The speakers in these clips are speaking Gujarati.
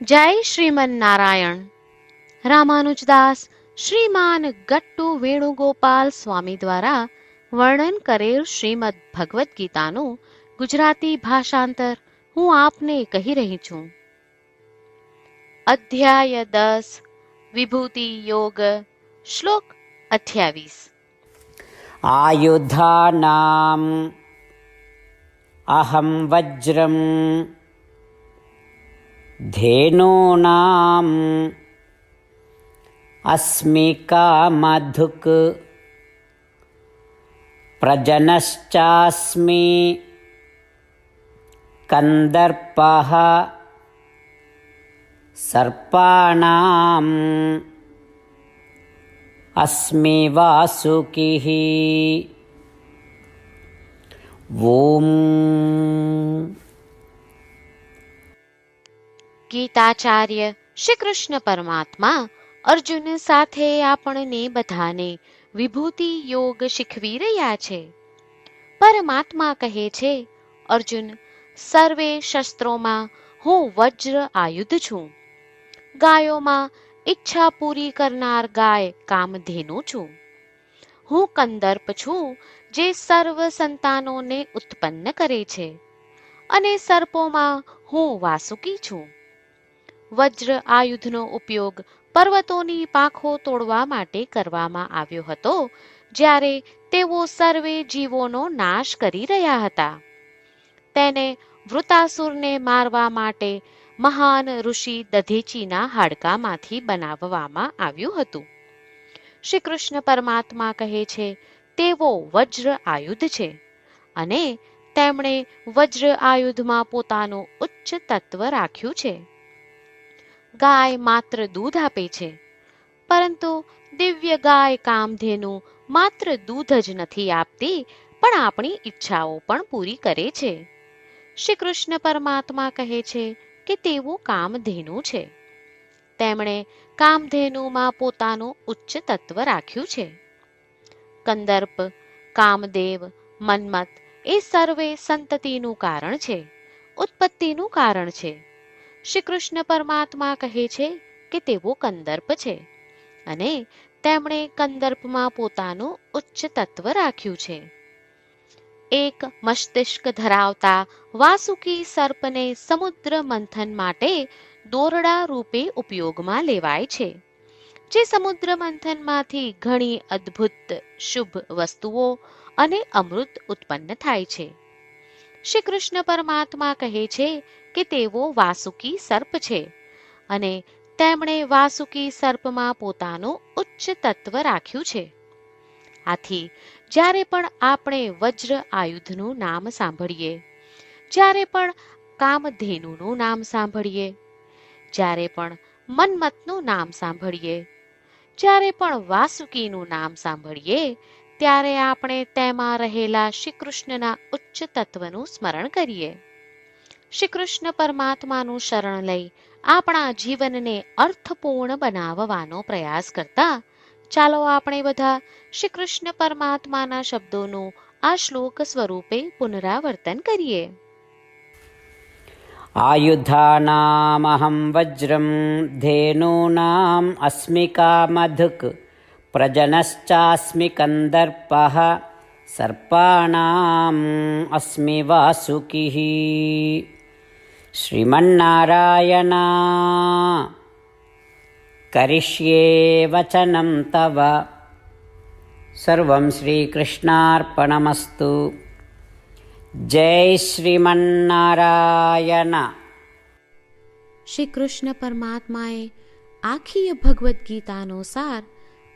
જય શ્રીમન નારાયણ રામાનુજદાસ શ્રીમાન ગટ્ટુ વેણુગોપાલ સ્વામી દ્વારા વર્ણન કરેલ શ્રીમદ ભગવદ્ ગીતાનું ગુજરાતી ભાષાંતર હું આપને કહી રહી છું. અધ્યાય દસ, વિભૂતિ યોગ, શ્લોક અઠ્યાવીસ. આયુધાનામ, અહમ વજ્રમ धेनूनाम् अस्मि कामधुक् प्रजनश्चास्मि कन्दर्पः सर्पाणाम् अस्मि वासुकिः। ॐ ગીતાચાર્ય શ્રી કૃષ્ણ પરમાત્મા અર્જુન સાથે આપણને બધાને વિભૂતિ યોગ શીખવી રહ્યા છે. પરમાત્મા કહે છે, અર્જુન, સર્વે શસ્ત્રોમાં હું વજ્ર આયુધ છું. ગાયોમાં ઈચ્છા પૂરી કરનાર ગાય કામધેનુ છું. હું કંદર્પ છું જે સર્વ સંતાનોને ઉત્પન્ન કરે છે. અને સર્પોમાં હું વાસુકી છું. વજ્ર આયુધનો ઉપયોગ પર્વતોની પાંખો તોડવા માટે કરવામાં આવ્યો હતો, જ્યારે તેઓ સર્વે જીવોનો નાશ કરી રહ્યા હતા. તેને વૃતાસુરને મારવા માટે મહાન ઋષિ દધેચીના હાડકામાંથી બનાવવામાં આવ્યું હતું. શ્રી કૃષ્ણ પરમાત્મા કહે છે તેવો વજ્ર આયુધ છે. અને તેમણે વજ્ર આયુધમાં પોતાનું ઉચ્ચ તત્વ રાખ્યું છે. ગાય માત્ર દૂધ આપે છે. પરંતુ દિવ્ય ગાય કામધેનુ માત્ર દૂધ જ નથી આપતી, પણ આપણી ઈચ્છાઓ પણ પૂરી કરે છે. શ્રી કૃષ્ણ પરમાત્મા કહે છે કે તેવું કામધેનુ છે. તેમણે કામધેનુમાં પોતાનું ઉચ્ચ તત્વ રાખ્યું છે. કંદર્પ, કામદેવ મન્મત એ સર્વે સંતતિનું કારણ છે, ઉત્પત્તિનું કારણ છે. શ્રી કૃષ્ણ પરમાત્મા કહે છે કે તેઓ કંદર્પ છે અને તેમણે કંદર્પમાં પોતાનું ઉચ્ચ તત્વ રાખ્યું છે. એક મસ્તિષ્ક ધરાવતા વાસુકી સર્પને સમુદ્ર મંથન માટે દોરડા રૂપે ઉપયોગમાં લેવાય છે. જે સમુદ્ર મંથનમાંથી ઘણી અદ્ભુત, શુભ વસ્તુઓ અને અમૃત ઉત્પન્ન થાય છે. શ્રી કૃષ્ણ પરમાત્મા કહે છે કે તેઓ વાસુકી સર્પ છે અને તેમણે વાસુકી સર્પમાં પોતાનું ઉચ્ચ તત્વ રાખ્યું છે. આથી જ્યારે પણ આપણે વજ્ર આયુધનું નામ સાંભળીએ, જ્યારે પણ કામધેનુનું નામ સાંભળીએ, જ્યારે પણ મન્મથનું નામ સાંભળીએ, જ્યારે પણ વાસુકીનું નામ સાંભળીએ ત્યારે આપણે તેમાં રહેલા શ્રી કૃષ્ણના ઉચ્ચ તત્વનું સ્મરણ કરીએ. શ્રી કૃષ્ણ પરમાત્માનું શરણ લઈ આપણા જીવનને અર્થપૂર્ણ બનાવવાનો પ્રયાસ કરતા, ચાલો આપણે બધા શ્રી કૃષ્ણ પરમાત્માના શબ્દોનું આ શ્લોક સ્વરૂપે પુનરાવર્તન કરીએ. આયુધાનામહં વજ્રમ ધેનૂનામ અસ્મિકા મધક प्रजनश्चास्मि कन्दर्पः सर्पाणाम् अस्मि वासुकिः श्रीमन्नारायण करिष्ये वचनं तव सर्वं श्रीकृष्णार्पणमस्तु જય શ્રીમન્નારાયણ શ્રી કૃષ્ણ પરમાત્માએ આખી ભગવદ્ ગીતાનો સાર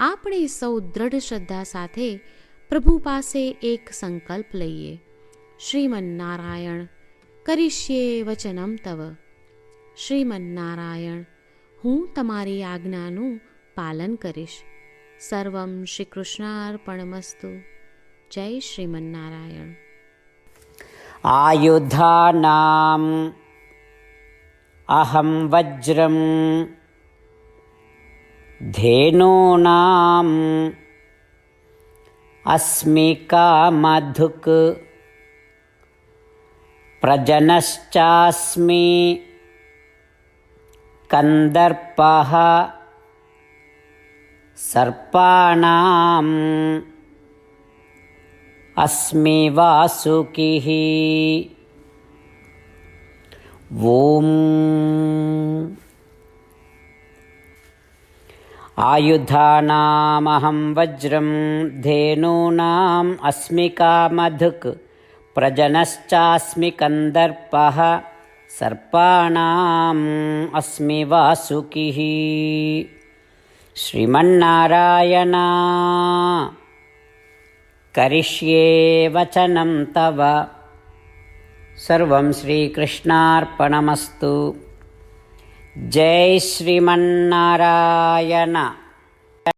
આપણે સૌ દ્રઢ શ્રદ્ધા સાથે પ્રભુ પાસે એક સંકલ્પ લઈએ શ્રીમન્નારાયણ કરીશ્યે વચનમ તવ શ્રીમન્નારાયણ હું તમારી આજ્ઞાનું પાલન કરીશ સર્વમ શ્રી કૃષ્ણાર્પણમસ્તુ જય શ્રીમન્નારાયણ आयुधानाम् अहं वज्रं धेनूनाम् अस्मि कामधुक् प्रजनश्चास्मि कन्दर्पः सर्पाणाम् अस्मि वासुकिः। ॐ आयुधानामहं वज्रं धेनूनाम् अस्मि कामधुक् प्रजनश्चास्मि कन्दर्पः सर्पाणाम् अस्मि वासुकिः। श्रीमन्नारायणा करिष्ये वचनं तव। सर्वं श्रीकृष्णार्पणमस्तु జై శ్రీమన్నారాయణ.